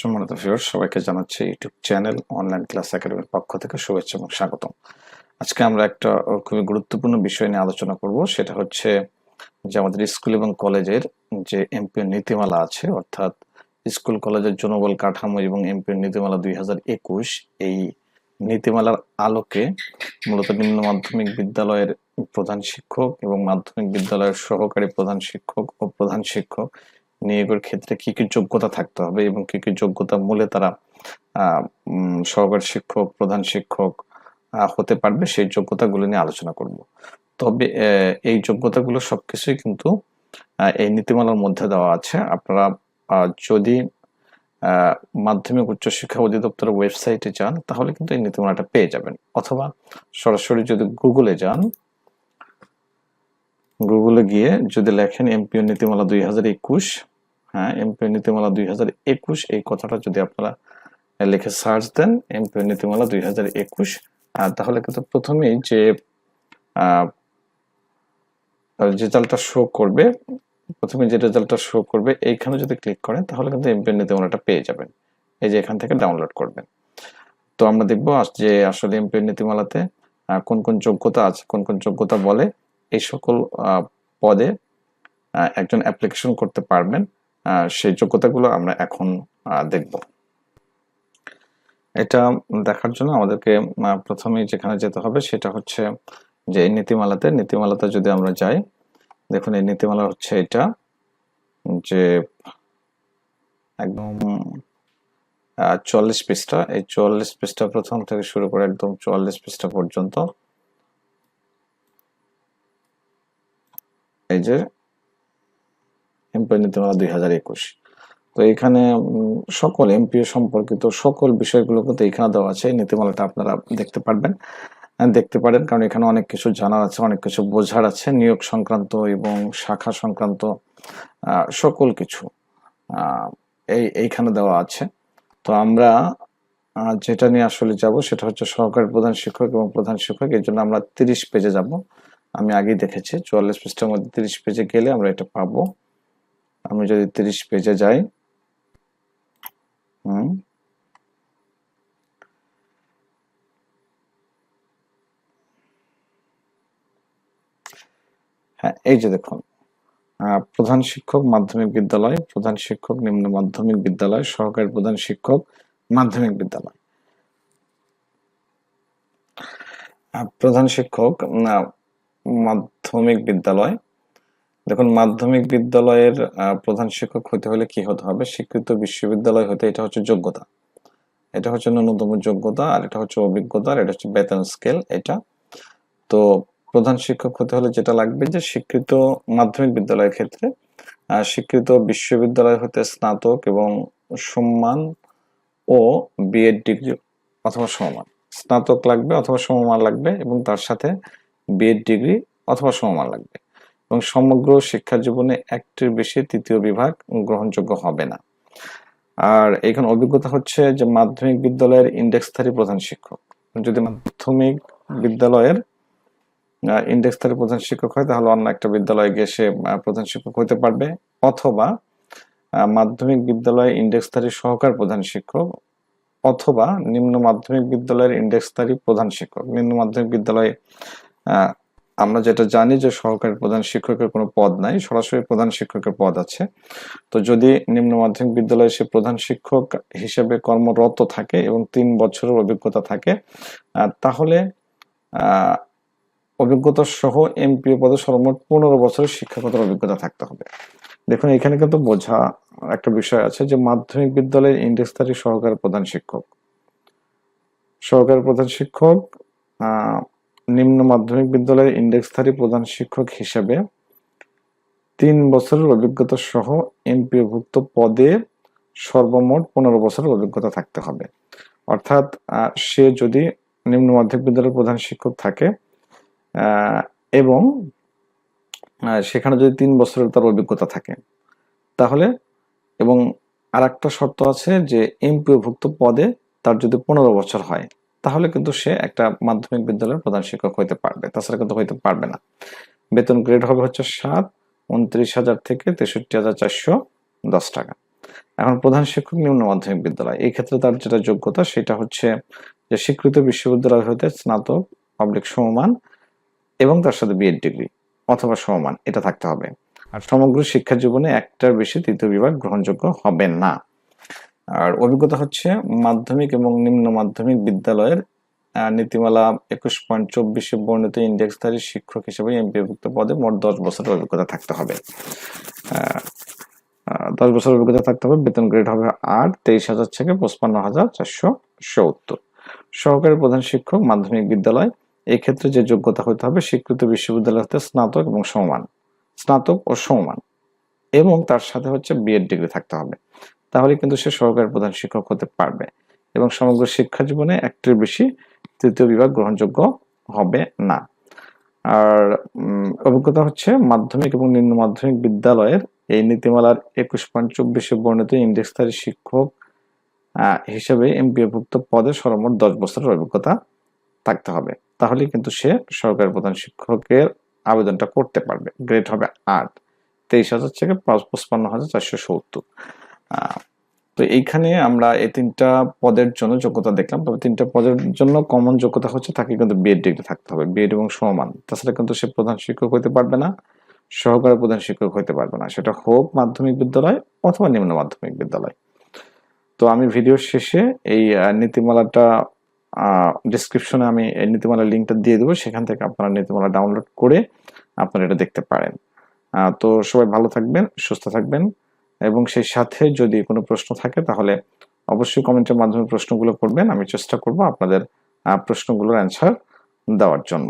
সম্মানিত ভিউয়ার সবাইকে জানাচ্ছি ইউটিউব চ্যানেল অনলাইন ক্লাস একাডেমির পক্ষ থেকে শুভেচ্ছা এবং স্বাগতম। আজকে আমরা একটা খুবই গুরুত্বপূর্ণ বিষয় নিয়ে আলোচনা করব, সেটা হচ্ছে যে আমাদের স্কুল এবং কলেজের যে এমপিও নীতিমালা আছে, অর্থাৎ স্কুল, কলেজের জনবল কাঠামো এবং এমপিও নীতিমালা দুই হাজার একুশ, এই নীতিমালার আলোকে মূলত নিম্ন মাধ্যমিক বিদ্যালয়ের প্রধান শিক্ষক এবং মাধ্যমিক বিদ্যালয়ের সহকারী প্রধান শিক্ষক ও প্রধান শিক্ষক নিয়োগের ক্ষেত্রে কি কি যোগ্যতা থাকতে হবে এবং কি কি যোগ্যতা মূলে তারা সহকারী শিক্ষক, প্রধান শিক্ষক হতে পারবে সেই যোগ্যতাগুলো নিয়ে আলোচনা করব। তবে এই যোগ্যতাগুলো সবকিছুই কিন্তু এই নীতিমালার মধ্যে দেওয়া আছে। আপনারা যদি মাধ্যমিক উচ্চশিক্ষা অধিদপ্তরের ওয়েবসাইটে যান, তাহলে কিন্তু এই নীতিমালাটা পেয়ে যাবেন। অথবা সরাসরি যদি গুগলে যান, গুগলে গিয়ে যদি লেখেন এমপিও নীতিমালা দুই হাজার একুশ হ্যাঁ এমপিও নীতিমালা দুই হাজার একুশ, এই কথাটা যদি আপনারা লিখে সার্চ দেন এমপিও নীতিমালা দুই হাজার একুশ তাহলে কিন্তু প্রথমেই যে রেজাল্টটা শো করবে প্রথমে যে রেজাল্টটা শো করবে, এইখানে যদি ক্লিক করেন, তাহলে কিন্তু এমপিও নীতিমালাটা পেয়ে যাবেন। এই যে এখান থেকে ডাউনলোড করবেন। তো আমরা দেখব যে আসলে এমপিও নীতিমালাতে কোন কোন যোগ্যতা আছে, কোন কোন যোগ্যতা বলে, এই সকল পদে একজন অ্যাপ্লিকেশন করতে পারবেন। সেই যোগ্যতাগুলো আমরা এখন দেখব। এটা দেখার জন্য আমাদেরকে প্রথমেই যেখানে যেতে হবে সেটা হচ্ছে যে এই নীতিমালাতে নীতিমালাতে যদি আমরা যাই, দেখুন এই নীতিমালা হচ্ছে এটা যে একদম চুয়াল্লিশ পৃষ্ঠা। এই চুয়াল্লিশ পৃষ্ঠা প্রথম থেকে শুরু করে একদম চুয়াল্লিশ পৃষ্ঠা পর্যন্ত। এই যে এমপিও নীতিমালা দুই হাজার একুশ। তো এখানে সকল এমপিও সম্পর্কিত সকল বিষয়গুলো কিন্তু এখানে দেওয়া আছে নীতিমালাটা আপনারা দেখতে পারবেন। দেখতে পারেন, কারণ এখানে অনেক কিছু জানার আছে, অনেক কিছু বোঝার আছে, নিয়োগ সংক্রান্ত এবং শাখা সংক্রান্ত সকল কিছু এই, এইখানে দেওয়া আছে। তো আমরা যেটা নিয়ে আসলে যাব সেটা হচ্ছে সহকারী প্রধান শিক্ষক এবং প্রধান শিক্ষক, এর জন্য আমরা তিরিশ পেজে যাব। আমি আগেই দেখেছি, চুয়াল্লিশ পৃষ্ঠার মধ্যে তিরিশ পেজে গেলে আমরা এটা পাবো। আমি যদি তিরিশ পেজে যাই হ্যাঁ এই যে দেখুন প্রধান শিক্ষক মাধ্যমিক বিদ্যালয়, প্রধান শিক্ষক নিম্ন মাধ্যমিক বিদ্যালয়, সহকারী প্রধান শিক্ষক মাধ্যমিক বিদ্যালয়। প্রধান শিক্ষক মাধ্যমিক বিদ্যালয় দেখুন, মাধ্যমিক বিদ্যালয়ের প্রধান শিক্ষক হতে হলে কি হতে হবে? স্বীকৃত বিশ্ববিদ্যালয় হতে এটা হচ্ছে যোগ্যতা। এটা হচ্ছে ন্যূনতম যোগ্যতা আর এটা হচ্ছে অভিজ্ঞতা আর এটা হচ্ছে বেতন স্কেল এটা। তো প্রধান শিক্ষক হতে হলে যেটা লাগবে যে স্বীকৃত মাধ্যমিক বিদ্যালয়ের ক্ষেত্রে স্বীকৃত বিশ্ববিদ্যালয় হতে স্নাতক এবং সম্মান ও বিএড ডিগ্রি অথবা সমমান স্নাতক লাগবে অথবা সমমান লাগবে এবং তার সাথে বিএড ডিগ্রি অথবা সমমান লাগবে। এবং সমগ্র শিক্ষা জীবনে একটির বেশি তৃতীয় বিভাগ গ্রহণযোগ্য হবে না। আর এখানে অভিজ্ঞতা হচ্ছে যে মাধ্যমিক বিদ্যালয়ের ইন্ডেক্সধারী প্রধান শিক্ষক। যদি মাধ্যমিক বিদ্যালয়ের ইন্ডেক্সধারী প্রধান শিক্ষক হয়, তাহলে অন্য একটা বিদ্যালয়ে গিয়ে সে প্রধান শিক্ষক হতে পারবে। অথবা মাধ্যমিক বিদ্যালয়ে ইন্ডেক্সধারী সহকার প্রধান শিক্ষক অথবা নিম্ন মাধ্যমিক বিদ্যালয়ের ইন্ডেক্সধারী প্রধান শিক্ষক। নিম্ন মাধ্যমিক বিদ্যালয়ে আমরা যেটা জানি যে সহকারী প্রধান শিক্ষকের কোনো পদ নাই, সরাসরি প্রধান শিক্ষকের পদ আছে। তো যদি নিম্ন মাধ্যমিক বিদ্যালয়ে সে প্রধান শিক্ষক হিসেবে কর্মরত থাকে এবং তিন বছরের অভিজ্ঞতা থাকে তাহলে অভিজ্ঞতা সহ এমপিও পদে সর্বমোট পনেরো বছরের শিক্ষাগত অভিজ্ঞতা থাকতে হবে। দেখুন, এখানে কিন্তু বোঝা একটা বিষয় আছে যে মাধ্যমিক বিদ্যালয়ের ইন্ডেক্সধারী সহকারী প্রধান শিক্ষক। সহকারী প্রধান শিক্ষক নিম্ন মাধ্যমিক বিদ্যালয়ের ইন্ডেক্সধারী প্রধান শিক্ষক হিসেবে তিন বছরের অভিজ্ঞতা সহ এমপিওভুক্ত পদে সর্বমোট পনেরো বছরের অভিজ্ঞতা থাকতে হবে। অর্থাৎ সে যদি নিম্ন মাধ্যমিক বিদ্যালয়ের প্রধান শিক্ষক থাকে এবং সেখানে যদি তিন বছরের তার অভিজ্ঞতা থাকে, তাহলে, এবং আর একটা শর্ত আছে যে এমপিওভুক্ত পদে তার যদি পনেরো বছর হয় তাহলে কিন্তু সে একটা মাধ্যমিক বিদ্যালয়ের প্রধান শিক্ষক হতে পারবে। তাছাড়া কিন্তু হইতে পারবে না। বেতন গ্রেড হবে হচ্ছে সাত উনত্রিশ হাজার থেকে তেষট্টি হাজার চারশো দশ টাকা। এখন প্রধান শিক্ষক নিম্ন মাধ্যমিক বিদ্যালয়। এই ক্ষেত্রে তার যেটা যোগ্যতা সেটা হচ্ছে যে স্বীকৃত বিশ্ববিদ্যালয় হতে স্নাতক পাবলিক সমমান এবং তার সাথে বিএড ডিগ্রি অথবা সমমান এটা থাকতে হবে। আর সমগ্র শিক্ষা জীবনে একটার বেশি তৃতীয় বিভাগ গ্রহণযোগ্য হবে না। আর অভিজ্ঞতা হচ্ছে মাধ্যমিক এবং নিম্ন মাধ্যমিক বিদ্যালয়ের নীতিমালা একুশ পয়েন্ট চব্বিশে বর্ণিত ইন্ডেক্সধারী শিক্ষক হিসেবে এমপিভুক্ত পদে মোট দশ বছরের অভিজ্ঞতা থাকতে হবে। দশ বছর অভিজ্ঞতা থাকতে হবে, বেতন গ্রেড হবে আট, তেইশ হাজার থেকে পঁচপান্ন হাজার চারশো সত্তর। সহকারী প্রধান শিক্ষক, মাধ্যমিক বিদ্যালয়, এই ক্ষেত্রে যে যোগ্যতা হতে হবে, স্বীকৃত বিশ্ববিদ্যালয় হতে স্নাতক এবং সমমান স্নাতক ও সমমান এবং তার সাথে হচ্ছে বিএড ডিগ্রি থাকতে হবে। তাহলে কিন্তু সে সহকারী প্রধান শিক্ষক হতে পারবে এবং সমগ্র শিক্ষা জীবনে একটির বেশি তৃতীয় বিভাগ গ্রহণযোগ্য হবে না। আর অভিজ্ঞতা হচ্ছে মাধ্যমিক এবং নিম্ন মাধ্যমিক বিদ্যালয়ের এই নীতিমালার একুশ পয়েন্ট চব্বিশে বর্ণিত ইন্ডেক্সধারী শিক্ষক হিসেবে এমপিএভুক্ত পদে সর্বমোট দশ বছরের অভিজ্ঞতা থাকতে হবে। তাহলে কিন্তু সে সরকারি প্রধান শিক্ষকের আবেদনটা করতে পারবে। গ্রেড হবে আট, তেইশ হাজার থেকে পাঁচ, পঁচপান্ন হাজার চারশো সত্তর। তো এইখানে আমরা এই তিনটা পদের জন্য যোগ্যতা দেখলাম। তবে তিনটা পদের জন্য কমন যোগ্যতা হচ্ছে তাকে কিন্তু বিএড ডিগ্রি থাকতে হবে বিএড এবং সমান। তাছাড়া কিন্তু সে প্রধান শিক্ষক হতে পারবে না, সহকারী প্রধান শিক্ষক হতে পারবে না। সেটা হোক মাধ্যমিক বিদ্যালয় অথবা নিম্ন মাধ্যমিক বিদ্যালয়। তো আমি ভিডিওর শেষে এই নীতিমালাটা ডিসক্রিপশনে আমি এই নীতিমালার লিঙ্কটা দিয়ে দেবো। সেখান থেকে আপনারা নীতিমালা ডাউনলোড করে আপনারা এটা দেখতে পারেন। তো সবাই ভালো থাকবেন, সুস্থ থাকবেন। এবং সেই সাথে যদি কোনো প্রশ্ন থাকে, তাহলে অবশ্যই কমেন্টের মাধ্যমে প্রশ্নগুলো করবেন। আমি চেষ্টা করব আপনাদের প্রশ্নগুলোর অ্যান্সার দেওয়ার জন্য।